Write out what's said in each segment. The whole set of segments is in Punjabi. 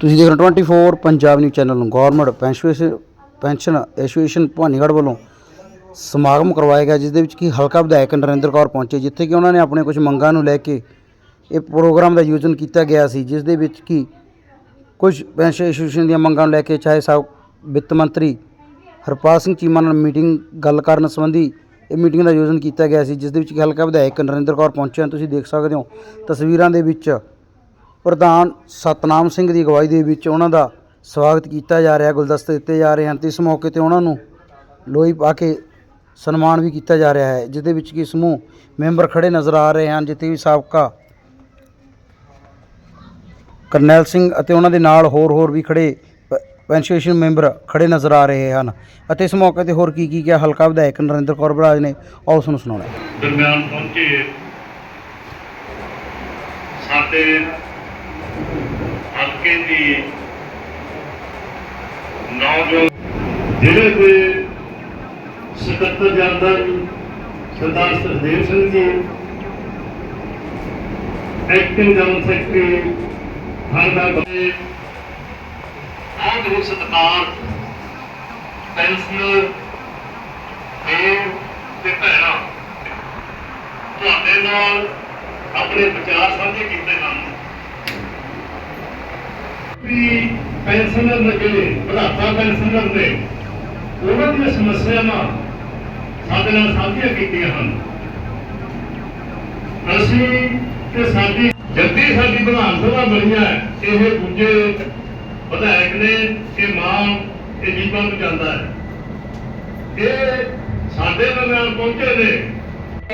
ਤੁਸੀਂ ਦੇਖ ਰਹੇ ਹੋ 24 ਪੰਜਾਬ ਨਿਊਜ਼ ਚੈਨਲ ਨੂੰ। Government pension pension association Bhawanigarh ਵੱਲੋਂ ਸਮਾਗਮ ਕਰਵਾਇਆ ਗਿਆ, ਜਿਸ ਦੇ ਵਿੱਚ ਕਿ ਹਲਕਾ ਵਿਧਾਇਕ ਨਰਿੰਦਰ ਕੌਰ ਪਹੁੰਚੇ, ਜਿੱਥੇ ਕਿ ਉਹਨਾਂ ਨੇ ਆਪਣੇ ਕੁਝ ਮੰਗਾਂ ਨੂੰ ਲੈ ਕੇ ਇਹ ਪ੍ਰੋਗਰਾਮ ਦਾ ਆਯੋਜਨ ਕੀਤਾ ਗਿਆ ਸੀ, ਜਿਸ ਦੇ ਵਿੱਚ ਕਿ ਕੁਝ ਪੈਨਸ਼ਨ ਐਸੋਸੀਏਸ਼ਨ ਦੀਆਂ ਮੰਗਾਂ ਨੂੰ ਲੈ ਕੇ ਚਾਹੇ ਸਾਹਿਬ ਵਿੱਤ ਮੰਤਰੀ ਹਰਪਾਲ ਸਿੰਘ ਚੀਮਾ ਨਾਲ ਮੀਟਿੰਗ ਗੱਲ ਕਰਨ ਸੰਬੰਧੀ ਇਹ ਮੀਟਿੰਗ ਦਾ ਆਯੋਜਨ ਕੀਤਾ ਗਿਆ ਸੀ, ਜਿਸ ਦੇ ਵਿੱਚ ਕਿ ਹਲਕਾ ਵਿਧਾਇਕ ਨਰਿੰਦਰ ਕੌਰ ਪਹੁੰਚੇ ਹਨ। ਤੁਸੀਂ ਦੇਖ ਸਕਦੇ ਹੋ ਤਸਵੀਰਾਂ ਦੇ ਵਿੱਚ ਪ੍ਰਧਾਨ ਸਤਨਾਮ ਸਿੰਘ ਦੀ ਅਗਵਾਈ ਦੇ ਵਿੱਚ ਉਹਨਾਂ ਦਾ ਸਵਾਗਤ ਕੀਤਾ ਜਾ ਰਿਹਾ, ਗੁਲਦਸਤੇ ਦਿੱਤੇ ਜਾ ਰਹੇ ਹਨ। ਤੇ ਇਸ ਮੌਕੇ ਤੇ ਉਹਨਾਂ ਨੂੰ ਲੋਈ ਪਾ ਕੇ ਸਨਮਾਨ ਵੀ ਕੀਤਾ ਜਾ ਰਿਹਾ ਹੈ ਜਿਹਦੇ ਵਿੱਚ ਕਿ ਸਮੂਹ ਮੈਂਬਰ ਖੜੇ ਨਜ਼ਰ ਆ ਰਹੇ ਹਨ, ਜਿੱਥੇ ਵੀ ਸਾਬਕਾ ਕਰਨੈਲ ਸਿੰਘ ਅਤੇ ਉਹਨਾਂ ਦੇ ਨਾਲ ਹੋਰ ਹੋਰ ਵੀ ਖੜੇ ਪ- ਪੈਨਸ਼ਨ ਮੈਂਬਰ ਖੜੇ ਨਜ਼ਰ ਆ ਰਹੇ ਹਨ। ਅਤੇ ਇਸ ਮੌਕੇ ਤੇ ਹੋਰ ਕੀ ਕੀ ਕਿਹਾ? ਹਲਕਾ ਵਿਧਾਇਕ ਨਰਿੰਦਰ ਕੌਰ ਬਰਾਜ ਨੇ ਆਓ ਉਸ ਨੂੰ ਸੁਣਾਉਣਾ ਦਰਮਿਆਨ ਪਹੁੰਚੇ ਸਾਡੇ ਹਲਕੇ ਦੀ ਨੌਜਵਾਨ ਜ਼ਿਲ੍ਹੇ ਦੇ ਸਕੱਤਰ general Sardar Sardev Singh ji acting general secretary ਹਰਦਰ ਬਤੇ ਬਹੁਤ ਬਹੁਤ ਸਤਿਕਾਰ ਪੈਨਸ਼ਨਰ ਵੀਰ ਤੇ ਭੈਣਾਂ, ਤੁਹਾਡੇ ਨਾਲ ਆਪਣੇ ਵਿਚਾਰ ਸਾਂਝੇ ਕੀਤੇ ਹਨ। ਵੀ ਪੈਨਸ਼ਨਰ ਨੇ ਜਿਹੜੇ ਉਹਨਾਂ ਦੀਆਂ ਸਮੱਸਿਆਵਾਂ ਸਾਡੇ ਨਾਲ ਸਾਂਝੀਆਂ ਕੀਤੀਆਂ ਹਨ। ਅਸੀਂ ਤੇ ਸਾਡੀ ਜੱਦੀ ਸਾਡੀ ਵਿਧਾਨ ਸਭਾ ਬਣੀਆਂ ਇਹ ਦੂਜੇ ਵਿਧਾਇਕ ਨੇ, ਇਹ ਮਾਂ, ਇਹ ਜੀਵਾਂ ਨੂੰ ਜਾਂਦਾ ਹੈ। ਇਹ ਸਾਡੇ ਦਰਮਿਆਨ ਪਹੁੰਚੇ ਨੇ।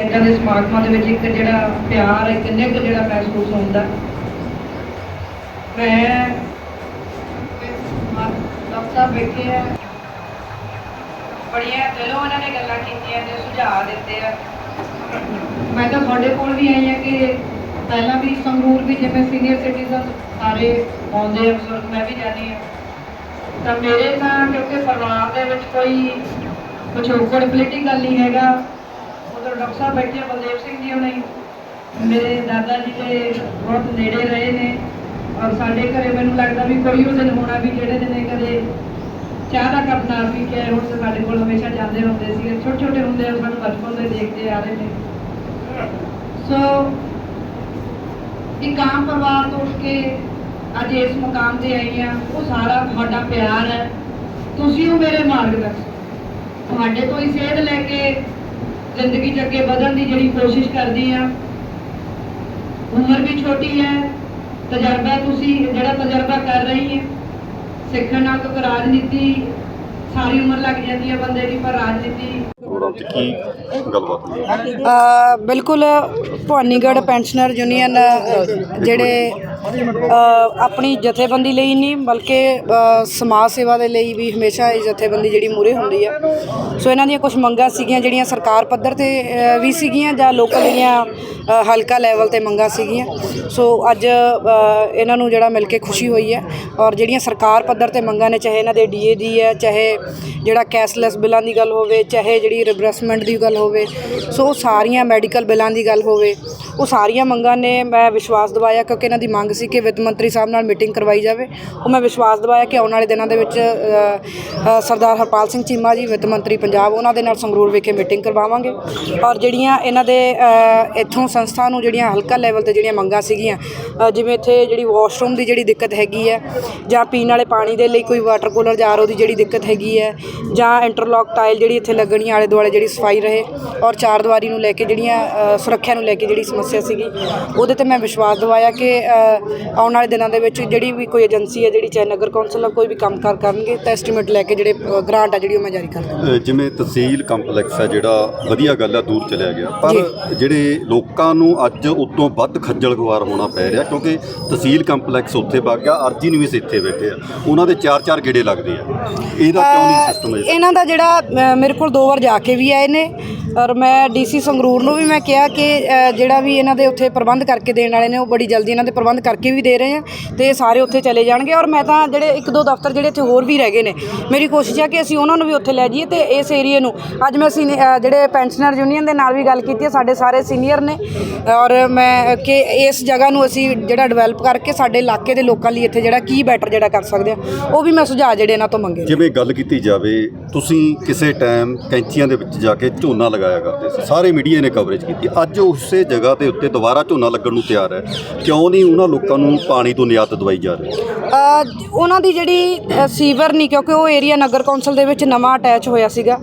ਇਦਾਂ ਦੇ ਸਮਾਗਮਾਂ ਦੇ ਵਿੱਚ ਇੱਕ ਜਿਹੜਾ ਪਿਆਰ ਹੈ, ਕਿੰਨੇ ਕੁ ਜਿਹੜਾ ਮਹਿਸੂਸ ਹੁੰਦਾ। ਮੈਂ ਬੈਠੇ ਆ। ਬੜੀਆਂ ਦਿਲੋਂ ਇਹਨਾਂ ਨੇ ਗੱਲਾਂ ਕੀਤੀਆਂ ਤੇ ਸੁਝਾਅ ਦਿੱਤੇ ਆ। ਮੈਂ ਤਾਂ ਤੁਹਾਡੇ ਕੋਲ ਵੀ ਆਈ ਆ ਕਿ ਪਹਿਲਾਂ ਵੀ ਸੰਗਰੂਰ ਵੀ ਜਿਵੇਂ ਸੀਨੀਅਰ ਸਿਟੀਜ਼ਨ ਸਾਰੇ ਆਉਂਦੇ ਆ, ਬਜ਼ੁਰਗ ਮੈਂ ਵੀ ਜਾਂਦੀ ਆ। ਤਾਂ ਮੇਰੇ ਤਾਂ ਕਿਉਂਕਿ ਪਰਿਵਾਰ ਦੇ ਵਿੱਚ ਕੋਈ ਪਿਛੋਕੜ ਪੋਲੀਟੀਕਲ ਨਹੀਂ ਹੈਗਾ। ਉਧਰ ਡਾਕਟਰ ਸਾਹਿਬ ਬੈਠੇ ਬਲਦੇਵ ਸਿੰਘ ਜੀ ਹੁਣੇ। ਮੇਰੇ ਦਾਦਾ ਜੀ ਦੇ ਬਹੁਤ ਨੇੜੇ ਰਹੇ ਨੇ। ਔਰ ਸਾਡੇ ਘਰੇ ਮੈਨੂੰ ਲੱਗਦਾ ਵੀ ਕੋਈ ਉਹ ਦਿਨ ਹੋਣਾ ਵੀ ਜਿਹੜੇ ਚਾਹ ਦਾ ਕੱਪ ਨਾ ਪੀ ਕੇ ਹੁਣ ਸਾਡੇ ਕੋਲ ਹਮੇਸ਼ਾ ਜਾਂਦੇ ਹੁੰਦੇ ਸੀ ਛੋਟੇ ਛੋਟੇ ਹੁੰਦੇ ਸਾਨੂੰ ਬਚਪਨ ਤੋਂ ਦੇਖਦੇ ਆ ਰਹੇ ਨੇ। ਸੋ ਇੱਕ ਆਮ ਪਰਿਵਾਰ ਤੋਂ ਉੱਠ ਕੇ ਅੱਜ ਇਸ ਮੁਕਾਮ ਤੇ ਆਈ ਆ ਉਹ ਸਾਰਾ ਤੁਹਾਡਾ ਪਿਆਰ ਹੈ। ਤੁਸੀਂ ਹੋ ਮੇਰੇ ਮਾਰਗਦਰਸ਼ਕ। ਤੁਹਾਡੇ ਤੋਂ ਹੀ ਸੇਧ ਲੈ ਕੇ ਜ਼ਿੰਦਗੀ 'ਚ ਅੱਗੇ ਵਧਣ ਦੀ ਜਿਹੜੀ ਕੋਸ਼ਿਸ਼ ਕਰਦੀ ਆ ਉਮਰ ਵੀ ਛੋਟੀ ਹੈ। ਤਜਰਬਾ ਤੁਸੀਂ, ਜਿਹੜਾ ਤਜਰਬਾ ਕਰ ਰਹੀ ਹੈ। ਸਿੱਖਣ ਨਾਲ ਤਾਂ ਰਾਜਨੀਤੀ ਸਾਰੀ ਉਮਰ ਲੱਗ ਜਾਂਦੀ ਹੈ ਬੰਦੇ ਦੀ ਪਰ ਰਾਜਨੀਤੀ ਪ੍ਰੋਗਰਾਮ ਤੇ ਕੀ ਗੱਲਬਾਤ ਹੋਈ? ਅ, ਬਿਲਕੁਲ ਭਵਾਨੀਗੜ੍ਹ ਪੈਨਸ਼ਨਰ ਯੂਨੀਅਨ ਅ, ਜਿਹੜੇ ਅ, ਆਪਣੀ ਜਥੇਬੰਦੀ ਲਈ ਨਹੀਂ ਬਲਕਿ ਅ, ਸਮਾਜ ਸੇਵਾ ਦੇ ਲਈ ਵੀ ਹਮੇਸ਼ਾ ਇਹ ਜਥੇਬੰਦੀ ਜਿਹੜੀ ਮੂਰੇ ਹੁੰਦੀ ਆ। ਸੋ ਇਹਨਾਂ ਦੀਆਂ ਕੁਝ ਮੰਗਾਂ ਸੀਗੀਆਂ ਜਿਹੜੀਆਂ ਸਰਕਾਰ ਪੱਧਰ ਤੇ ਅ, ਵੀ ਸੀਗੀਆਂ ਜਾਂ ਲੋਕਲ ਦੀਆਂ ਅ, ਹਲਕਾ ਲੈਵਲ ਤੇ ਮੰਗਾਂ ਸੀਗੀਆਂ। ਸੋ ਅੱਜ ਅ, ਇਹਨਾਂ ਨੂੰ ਜਿਹੜਾ ਮਿਲ ਕੇ ਖੁਸ਼ੀ ਹੋਈ ਹੈ ਔਰ ਜਿਹੜੀਆਂ ਸਰਕਾਰ ਪੱਧਰ ਤੇ ਮੰਗਾਂ ਨੇ ਚਾਹੇ ਇਹਨਾਂ ਦੇ ਡੀਏ ਦੀ ਹੈ ਚਾਹੇ ਜਿਹੜਾ ਕੈਸ਼ਲੈਸ ਬਿੱਲਾਂ ਦੀ ਗੱਲ ਹੋਵੇ ਚਾਹੇ ਜਿਹੜੀ ਰਿਬਰਸਮੈਂਟ ਦੀ ਗੱਲ ਹੋਵੇ, ਸੋ ਉਹ ਸਾਰੀਆਂ ਮੈਡੀਕਲ ਬਿੱਲਾਂ ਦੀ ਗੱਲ ਹੋਵੇ, ਉਹ ਸਾਰੀਆਂ ਮੰਗਾਂ ਨੇ ਮੈਂ ਵਿਸ਼ਵਾਸ ਦਿਵਾਇਆ ਕਿਉਂਕਿ ਇਹਨਾਂ ਦੀ ਮੰਗ ਸੀ ਕਿ ਵਿੱਤ ਮੰਤਰੀ ਸਾਹਿਬ ਨਾਲ ਮੀਟਿੰਗ ਕਰਵਾਈ ਜਾਵੇ। ਉਹ ਮੈਂ ਵਿਸ਼ਵਾਸ ਦਿਵਾਇਆ ਕਿ ਆਉਣ ਵਾਲੇ ਦਿਨਾਂ ਦੇ ਵਿੱਚ ਸਰਦਾਰ ਹਰਪਾਲ ਸਿੰਘ ਚੀਮਾ ਜੀ, ਵਿੱਤ ਮੰਤਰੀ ਪੰਜਾਬ, ਉਹਨਾਂ ਦੇ ਨਾਲ ਸੰਗਰੂਰ ਵਿਖੇ ਮੀਟਿੰਗ ਕਰਵਾਵਾਂਗੇ। ਔਰ ਜਿਹੜੀਆਂ ਇਹਨਾਂ ਦੇ ਇੱਥੋਂ ਸੰਸਥਾ ਨੂੰ ਜਿਹੜੀਆਂ ਹਲਕਾ ਲੈਵਲ ਤੇ ਜਿਹੜੀਆਂ ਮੰਗਾਂ ਸੀਗੀਆਂ ਜਿਵੇਂ ਇੱਥੇ ਜਿਹੜੀ ਵਾਸ਼ਰੂਮ ਦੀ ਜਿਹੜੀ ਦਿੱਕਤ ਹੈਗੀ ਹੈ, ਜਾਂ ਪੀਣ ਵਾਲੇ ਪਾਣੀ ਦੇ ਲਈ ਕੋਈ ਵਾਟਰ ਕੂਲਰ ਜਾਂ ਆਰਓ ਦੀ ਜਿਹੜੀ ਦਿੱਕਤ ਹੈਗੀ ਹੈ, ਜਾਂ ਇੰਟਰਲੌਕ ਟਾਈਲ ਜਿਹੜੀ ਇੱਥੇ ਲੱਗਣੀ ਵਾਲੇ ਦੁਆਲੇ ਜਿਹੜੀ ਸਫ਼ਾਈ ਰਹੇ ਔਰ ਚਾਰ ਦੀਵਾਰੀ ਨੂੰ ਲੈ ਕੇ ਜਿਹੜੀਆਂ ਸੁਰੱਖਿਆ ਨੂੰ ਲੈ ਕੇ ਜਿਹੜੀ ਸਮੱਸਿਆ ਸੀਗੀ ਉਹਦੇ ਤੇ ਮੈਂ ਵਿਸ਼ਵਾਸ ਦਿਵਾਇਆ ਕਿ ਆਉਣ ਵਾਲੇ ਦਿਨਾਂ ਦੇ ਵਿੱਚ ਜਿਹੜੀ ਵੀ ਕੋਈ ਏਜੰਸੀ ਹੈ ਜਿਹੜੀ ਚਾਹੇ ਨਗਰ ਕੌਂਸਲ ਆ ਕੋਈ ਵੀ ਕੰਮ ਕਾਰ ਕਰਨਗੇ ਤਾਂ ਐਸਟੀਮੇਟ ਲੈ ਕੇ ਜਿਹੜੇ ਗ੍ਰਾਂਟ ਆ ਜਿਹੜੀ ਉਹ ਮੈਂ ਜਾਰੀ ਕਰ ਦਾਂਗੀ ਜਿਵੇਂ ਤਹਿਸੀਲ ਕੰਪਲੈਕਸ ਹੈ ਜਿਹੜਾ ਵਧੀਆ ਗੱਲ ਆ ਦੂਰ ਚਲਿਆ ਗਿਆ। ਪਰ ਜਿਹੜੇ ਲੋਕਾਂ ਨੂੰ ਅੱਜ ਉਤੋਂ ਵੱਧ ਖੱਜਲ ਖੁਆਰ ਹੋਣਾ ਪੈ ਰਿਹਾ ਕਿਉਂਕਿ ਤਹਿਸੀਲ ਕੰਪਲੈਕਸ ਉੱਥੇ ਵਗ ਗਿਆ ਅਰਜੀ ਨਿਵਿਸ ਇੱਥੇ ਬੈਠੇ ਆ। ਉਹਨਾਂ ਦੇ ਚਾਰ ਚਾਰ ਗੇੜੇ ਲੱਗਦੇ ਆ। ਇਹਦਾ ਕਿਉਂ ਨਹੀਂ ਸਿਸਟਮ ਇਹਨਾਂ ਦਾ ਜਿਹੜਾ ਮੇਰੇ ਕੋਲ ਦੋ ਵਾਰ ਜਾ ਕੇ ਵੀ ਆਏ ਨੇ ਔਰ ਮੈਂ ਡੀਸੀ ਸੰਗਰੂਰ ਨੂੰ ਵੀ ਮੈਂ ਕਿਹਾ ਕਿ ਜਿਹੜਾ ਵੀ ਇਹਨਾਂ ਦੇ ਉੱਥੇ ਪ੍ਰਬੰਧ ਕਰਕੇ ਦੇਣ ਵਾਲੇ ਨੇ, ਉਹ ਬੜੀ ਜਲਦੀ ਇਹਨਾਂ ਦੇ ਪ੍ਰਬੰਧ ਕਰਕੇ ਵੀ ਦੇ ਰਹੇ ਆ ਤੇ ਸਾਰੇ ਉੱਥੇ ਚਲੇ ਜਾਣਗੇ। ਔਰ ਮੈਂ ਤਾਂ ਜਿਹੜੇ ਇੱਕ ਦੋ ਦਫ਼ਤਰ ਜਿਹੜੇ ਇੱਥੇ ਹੋਰ ਵੀ ਰਹਿ ਗਏ ਨੇ, ਮੇਰੀ ਕੋਸ਼ਿਸ਼ ਹੈ ਕਿ ਅਸੀਂ ਉਹਨਾਂ ਨੂੰ ਵੀ ਉੱਥੇ ਲੈ ਜਾਈਏ ਤੇ ਇਸ ਏਰੀਏ ਨੂੰ। ਅੱਜ ਮੈਂ ਸੀਨੀ- ਜਿਹੜੇ ਪੈਨਸ਼ਨਰ ਯੂਨੀਅਨ ਦੇ ਨਾਲ ਵੀ ਗੱਲ ਕੀਤੀ ਹੈ, ਸਾਡੇ ਸਾਰੇ ਸੀਨੀਅਰ ਨੇ। ਔਰ ਮੈਂ ਕਿ ਇਸ ਜਗ੍ਹਾ ਨੂੰ ਅਸੀਂ ਜਿਹੜਾ ਡਿਵੈਲਪ ਕਰਕੇ ਸਾਡੇ ਇਲਾਕੇ ਦੇ ਲੋਕਾਂ ਲਈ ਇੱਥੇ ਜਿਹੜਾ ਕੀ ਬੈਟਰ ਜਿਹੜਾ ਕਰ ਸਕਦੇ ਆ, ਉਹ ਵੀ ਮੈਂ ਸੁਝਾਅ ਜਿਹੜੇ ਇਹਨਾਂ ਤੋਂ ਮੰਗੇ ਜਿਵੇਂ ਗੱਲ ਕੀਤੀ ਜਾਵੇ, ਤੁਸੀਂ ਕਿਸੇ ਟਾਈਮ ਕੈਂਚੀਆਂ ਦੇ ਵਿੱਚ ਜਾ ਕੇ ਝੋਨਾ ਲਗਾਇਆ ਕਰਦੇ ਸੀ। ਸਾਰੇ ਮੀਡੀਆ ਨੇ ਕਵਰੇਜ ਕੀਤੀ। ਅੱਜ ਉਸੇ ਜਗ੍ਹਾ ਦੇ ਉੱਤੇ ਦੁਬਾਰਾ ਝੋਨਾ ਲੱਗਣ ਨੂੰ ਤਿਆਰ ਹੈ। ਕਿਉਂ ਨਹੀਂ ਉਹਨਾਂ ਲੋਕਾਂ ਨੂੰ ਪਾਣੀ ਤੋਂ ਨਿਆਤ ਦਵਾਈ ਜਾ ਰਹੀ? ਅ, ਉਹਨਾਂ ਦੀ ਜਿਹੜੀ ਅ, ਸੀਵਰ ਨਹੀਂ ਕਿਉਂਕਿ ਉਹ ਏਰੀਆ ਨਗਰ ਕੌਂਸਲ ਦੇ ਵਿੱਚ ਨਵਾਂ ਅਟੈਚ ਹੋਇਆ ਸੀਗਾ।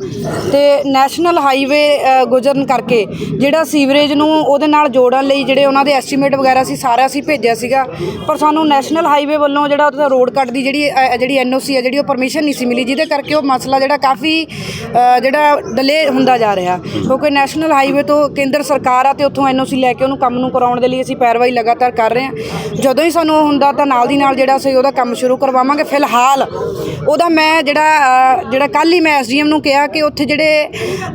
ਤੇ ਨੈਸ਼ਨਲ ਹਾਈਵੇ ਅ, ਗੁਜ਼ਰਨ ਕਰਕੇ ਜਿਹੜਾ ਸੀਵਰੇਜ ਨੂੰ ਉਹਦੇ ਨਾਲ ਜੋੜਨ ਲਈ ਜਿਹੜੇ ਉਹਨਾਂ ਦੇ ਐਸਟੀਮੇਟ ਵਗੈਰਾ ਸੀ ਸਾਰਾ ਅਸੀਂ ਭੇਜਿਆ ਸੀਗਾ। ਪਰ ਸਾਨੂੰ ਨੈਸ਼ਨਲ ਹਾਈਵੇ ਵੱਲੋਂ ਜਿਹੜਾ ਉਹਦਾ ਰੋਡ ਕੱਟ ਦੀ ਜਿਹੜੀ ਅ, ਜਿਹੜੀ ਐਨਓਸੀ ਹੈ ਜਿਹੜੀ ਉਹ ਪਰਮਿਸ਼ਨ ਨਹੀਂ ਸੀ ਮਿਲੀ ਜਿਹਦੇ ਕਰਕੇ ਉਹ ਮਸਲਾ ਜਿਹੜਾ ਕਾਫੀ ਅ, ਜਿਹੜਾ ਡਿਲੇ ਹੁੰਦਾ ਜਾ ਰਿਹਾ। ਕਿਉਂਕਿ ਨੈਸ਼ਨਲ ਹਾਈਵੇ ਤੋਂ ਕੇਂਦਰ ਸਰਕਾਰ ਆ ਤੇ ਉੱਥੋਂ ਐਨਓਸੀ ਲੈ ਕੇ ਉਹਨੂੰ ਕੰਮ ਨੂੰ ਕਰਾਉਣ ਦੇ ਲਈ ਅਸੀਂ ਪੈਰਵਾਈ ਲਗਾਤਾਰ ਕਰ ਰਹੇ ਹਾਂ। ਜਦੋਂ ਹੀ ਸਾਨੂੰ ਉਹ ਹੁੰਦਾ ਤਾਂ ਨਾਲ ਦੀ ਨਾਲ ਜਿਹੜਾ ਅਸੀਂ ਉਹਦਾ ਕੰਮ ਸ਼ੁਰੂ ਕਰਵਾਵਾਂਗੇ। ਫਿਲਹਾਲ ਉਹਦਾ ਮੈਂ ਜਿਹੜਾ ਜਿਹੜਾ ਕੱਲ ਹੀ ਮੈਂ ਐਸਡੀਐਮ ਨੂੰ ਕਿਹਾ ਕਿ ਉੱਥੇ ਜਿਹੜੇ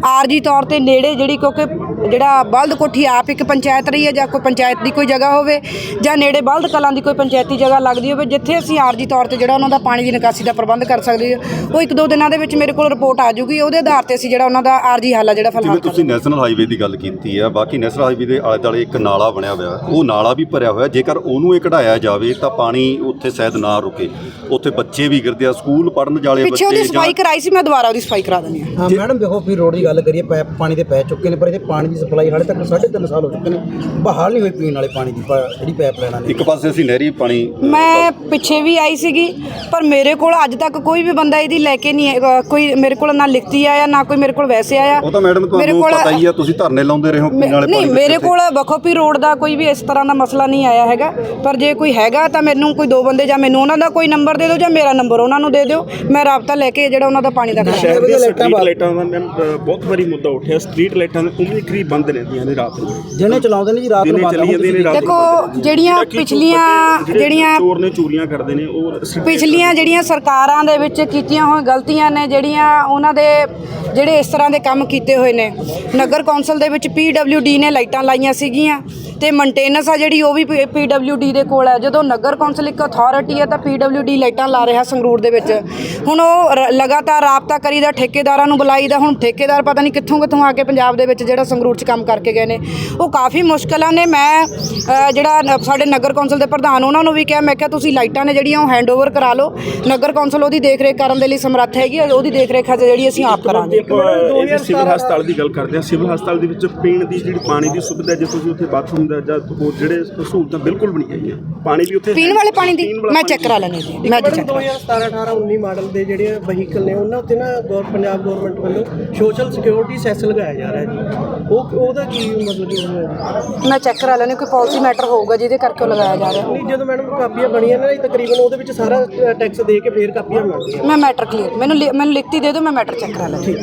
ਆਰਜੀ ਤੌਰ ਤੇ ਨੇੜੇ ਜਿਹੜੀ ਕਿਉਂਕਿ ਜਿਹੜਾ ਬਲਦ ਕੋਠੀ ਆਪ ਇੱਕ ਪੰਚਾਇਤ ਰਹੀ ਹੈ ਜਾਂ ਕੋਈ ਪੰਚਾਇਤ ਦੀ ਕੋਈ ਜਗ੍ਹਾ ਹੋਵੇ ਜਾਂ ਨੇੜੇ ਬਲਦ ਕਲਾਂ ਦੀ ਕੋਈ ਪੰਚਾਇਤੀ ਜਗ੍ਹਾ ਲੱਗਦੀ ਹੋਵੇ, ਜਿੱਥੇ ਅਸੀਂ ਆਰਜੀ ਤੌਰ ਤੇ ਜਿਹੜਾ ਉਹਨਾਂ ਦਾ ਪਾਣੀ ਦੀ ਨਿਕਾਸੀ ਦਾ ਪ੍ਰਬੰਧ ਕਰ ਸਕਦੇ ਹਾਂ, ਉਹ ਇੱਕ ਦੋ ਦਿਨਾਂ ਦੇ ਵਿੱਚ ਮੇਰੇ ਕੋਲ ਰਿਪੋਰਟ ਆ ਜੂਗੀ ਉਹਦੇ ਆਧਾਰ ਤੇ ਅਸੀਂ ਜਿਹੜਾ ਉਹਨਾਂ ਦਾ ਆਰਜੀ ਹੱਲ ਆ ਜਿਹੜਾ ਫਿਲਹਾਲ ਜਿਵੇਂ ਤੁਸੀਂ ਨੈਸ਼ਨਲ ਹਾਈਵੇ ਦੀ ਗੱਲ ਕੀਤੀ ਹੈ ਬਾਕੀ ਨੈਸ਼ਨਲ ਹਾਈਵੇ ਦੇ ਆਲੇ ਦੁਆਲੇ ਇੱਕ ਨਾਲਾ ਬਣਿਆ ਹੋਇਆ। ਉਹ ਨਾਲਾ ਵੀ ਭਰਿਆ ਹੋਇਆ ਜੇਕਰ ਉਹਨੂੰ ਇਹ ਕਢਾਇਆ ਜਾਵੇ ਤਾਂ ਪਾਣੀ ਉੱਥੇ ਸ਼ਾਇਦ ਨਾ ਰੁਕੇ। ਉੱਥੇ ਬੱਚੇ ਵੀ ਗਿਰਦੇ ਆ ਸਕੂਲ ਪੜਨ ਜਾਲੇ ਪਿੱਛੇ ਉਹਦੀ ਬੱਚੇ ਸਫ਼ਾਈ ਕਰਾਈ ਸੀ ਮੈਂ ਦੁਬਾਰਾ ਉਹਦੀ ਸਫ਼ਾਈ ਕਰਾ ਦਿੰਦੀ ਹਾਂ। ਹਾਂ ਮੈਡਮ ਦੇਖੋ ਫਿਰ ਰੋਡ ਦੀ ਗੱਲ ਕਰੀਏ ਪੈਪ ਪਾਣੀ ਦੇ ਪੈ ਚੁੱਕੇ ਨੇ ਪਰ ਇਹਦੇ ਪਾਣੀ ਦੀ ਸਪਲਾਈ ਹਾਲੇ ਤੱਕ 3.5 ਸਾਲ ਹੋ ਚੁੱਕੇ ਨੇ। ਬਹਾਲ ਨਹੀਂ ਹੋਈ ਪੀਣ ਵਾਲੇ ਪਾਣੀ ਦੀ ਪ- ਜਿਹੜੀ ਪਾਈਪ ਲੈਣਾ ਨੇ। ਇੱਕ ਪਾਸੇ ਅਸੀਂ ਨਹਿਰੀ ਪਾਣੀ ਮੈਂ ਪਿੱਛੇ ਵੀ ਆਈ ਸੀਗੀ ਪਰ ਮੇਰੇ ਕੋਲ ਅੱਜ ਤੱਕ ਕੋਈ ਵੀ ਬੰਦਾ ਇਹਦੀ ਲੈ ਕੇ ਨਹੀਂ ਆਇਆ, ਕੋਈ ਮੇਰੇ ਕੋਲ ਨਾ ਲਿਖਤੀ ਆਇਆ ਨਾ ਕੋਈ ਮੇਰੇ ਕੋਲ ਵੈਸੇ ਆਇਆ। ਉਹ ਤਾਂ ਮੈਡਮ ਤੁਹਾਨੂੰ ਕੋਲ- ਪਤਾ ਹੀ ਆ ਤੁਸੀਂ ਧਰਨੇ ਲਾਉਂਦੇ ਰਹੇ ਹੋ ਪੀਣ ਵਾਲੇ ਨਹੀਂ ਪਾਣੀ ਦੇ ਮੇਰੇ। ਕੋਲ ਬਖੋਪੀ ਰੋਡ ਦਾ ਕੋਈ ਵੀ ਇਸ ਤਰ੍ਹਾਂ ਦਾ ਮਸਲਾ ਨਹੀਂ ਆਇਆ ਹੈਗਾ। ਪਰ ਜੇ ਕੋਈ ਹੈਗਾ ਤਾਂ ਮੈਨੂੰ ਕੋਈ ਦੋ ਬੰਦੇ ਜਾਂ ਮੈਨੂੰ ਉਹਨਾਂ ਦਾ ਕੋਈ ਨੰਬਰ ਦੇ ਦਿਓ ਜਾਂ ਮੇਰਾ ਨੰਬਰ ਉਹਨਾਂ ਨੂੰ ਦੇ ਦਿਓ। ਮੈਂ ਰਾਬਤਾ ਲੈ ਕੇ ਜਿਹੜਾ ਉਹਨਾਂ ਦਾ ਪਾਣੀ ਦਾ ਕਰਾਂ ਸ਼ਹਿਰ ਦੀਆਂ ਸਟਰੀਟ ਲਾਈਟਾਂ ਦਾ ਮੈਮ ਬਹੁਤ ਵਾਰੀ ਮੁੱਦਾ ਉੱਠਿਆ। ਸਟਰੀਟ ਲਾਈਟਾਂ ਉਮੀ ਕਰੀਬ ਬੰਦ ਰਹਿੰਦੀਆਂ ਨੇ ਰਾਤ ਨੂੰ। ਜਿਹਨੇ ਚਲਾਉਂਦੇ ਨੇ ਜੀ ਰਾਤ ਨੂੰ ਬੰਦ ਦੇਖੋ। ਜਿਹੜੀਆਂ ਪਿਛਲੀਆਂ- ਜਿਹੜੀਆਂ- ਚੋਰ ਨੇ ਚੋਰੀਆਂ ਕਰਦੇ ਨੇ ਉਹ ਪਿਛਲੀਆਂ ਜਿਹੜੀਆਂ ਸਰਕਾਰਾਂ ਦੇ ਵਿੱਚ ਕੀਤੀਆਂ ਹੋਈਆਂ ਗਲਤੀਆਂ ਨੇ ਜਿਹੜੀਆਂ ਉਹਨਾਂ ਦੇ ਜਿਹੜੇ ਇਸ ਤਰ੍ਹਾਂ ਦੇ ਕੰਮ ਕੀਤੇ ਹੋਏ ਨੇ ਨਗਰ ਕੌਂਸਲ ਦੇ ਵਿੱਚ ਡੀ ਨੇ ਲਾਈਟਾਂ ਲਾਈਆਂ ਸੀਗੀਆਂ ਤੇ ਮੇਨਟੇਨੈਂਸ ਆ ਜਿਹੜੀ ਉਹ ਵੀ ਡੀ ਦੇ ਕੋਲ ਹੈ ਜਦੋਂ ਨਗਰ ਕੌਂਸਲ ਇੱਕ ਅਥਾਰਟੀ ਹੈ ਤਾਂ ਡੀ ਲਾਈਟਾਂ ਲਾ ਰਿਹਾ ਸੰਗਰੂਰ ਦੇ ਵਿੱਚ। ਹੁਣ ਉਹ ਰ- ਲਗਾਤਾਰ ਰਾਬਤਾ ਕਰੀਦਾ ਠੇਕੇਦਾਰਾਂ ਨੂੰ ਬੁਲਾਈਦਾ। ਹੁਣ ਠੇਕੇਦਾਰ ਪਤਾ ਨਹੀਂ ਕਿੱਥੋਂ ਕਿੱਥੋਂ ਆ ਕੇ ਪੰਜਾਬ ਦੇ ਵਿੱਚ ਜਿਹੜਾ ਸੰਗਰੂਰ 'ਚ ਕੰਮ ਕਰਕੇ ਗਏ ਨੇ। ਉਹ ਕਾਫੀ ਮੁਸ਼ਕਲਾਂ ਨੇ। ਮੈਂ ਜਿਹੜਾ ਸਾਡੇ ਨਗਰ ਕੌਂਸਲ ਦੇ ਪ੍ਰਧਾਨ ਉਹਨਾਂ ਨੂੰ ਵੀ ਕਿਹਾ ਮੈਂ ਕਿਹਾ ਤੁਸੀਂ ਲਾਈਟਾਂ ਨੇ ਜਿਹੜੀਆਂ ਉਹ ਹੈਂਡਓਵਰ ਕਰਾ ਲਓ। ਨਗਰ ਕੌਂਸਲ ਉਹਦੀ ਦੇਖਰੇਖ ਕਰਨ ਦੇ ਲਈ ਸਮਰੱਥ ਹੈਗੀ ਹੈ, ਉਹਦੀ ਦੇਖਰੇਖ ਹੈ ਜਿਹੜੀ ਅਸੀਂ ਆਪ ਕਰਾਂਗੇ। ਸਿਵਲ ਹਸਪਤਾਲ ਦੀ ਗੱਲ ਕਰਦੇ ਹਾਂ ਸਿਵਲ ਹਸਪਤਾਲ ਦੇ ਵਿੱਚ ਪੀਣ ਦੀ ਜਿਹੜੀ ਪਾਣੀ ਦੀ ਸੁਵਿਧਾ ਜੇ ਤੁਸੀਂ ਉੱਥੇ ਬਾਥਰੂਮ ਦਾ ਜਾਂ ਹੋਰ ਜਿਹੜੇ ਸਹੂਲਤਾਂ ਬਿਲਕੁਲ ਵੀ ਨਹੀਂ ਹੈਗੀਆਂ। ਪਾਣੀ ਵੀ ਉੱਥੇ ਪੀਣ ਵਾਲੇ ਪਾਣੀ ਦੀ ਮੈਂ ਚੈੱਕ ਕਰਾ ਲੈਣੀ ਜੀ ਮੈਂ ਚੈੱਕ 2017 18 19 ਮਾਡਲ ਦੇ ਜਿਹੜੇ ਵਹੀਕਲ ਨੇ ਉਹਨਾਂ ਉੱਤੇ ਨਾ ਗੌਰ ਪੰਜਾਬ ਗਵਰਨਮੈਂਟ ਵੱਲੋਂ ਸੋਸ਼ਲ ਸਿਕਿਉਰਿਟੀ ਸੈਸ ਲਗਾਇਆ ਜਾ ਰਿਹਾ ਜੀ। ਉਹ ਉਹਦਾ ਕੀ ਮਤਲਬ ਜੀ? ਮੈਂ ਚੈੱਕ ਕਰਾ ਲੈਣੀ ਕੋਈ ਪਾਲਿਸੀ ਮੈਟਰ ਹੋਊਗਾ ਜਿਹਦੇ ਕਰਕੇ ਉਹ ਲਗਾਇਆ ਜਾ ਰਿਹਾ। ਨਹੀਂ ਜਦੋਂ ਮੈਡਮ ਕਾਪੀਆਂ ਬਣੀਆਂ ਨੇ ਨਾ ਤਕਰੀਬਨ ਉਹਦੇ ਵਿੱਚ ਸਾਰਾ ਟੈਕਸ ਦੇ ਕੇ ਫੇਰ ਕਾਪੀਆਂ ਮਿਲਦੀਆਂ ਮੈਂ ਮੈਟਰ ਕਲੀਅਰ ਮੈਨੂੰ ਮੈਨੂੰ ਲਿਖਤੀ ਦੇ ਦਿਓ ਮੈਂ ਮੈਟਰ ਚੈੱਕ ਕਰਾ ਲੈਂਦੀ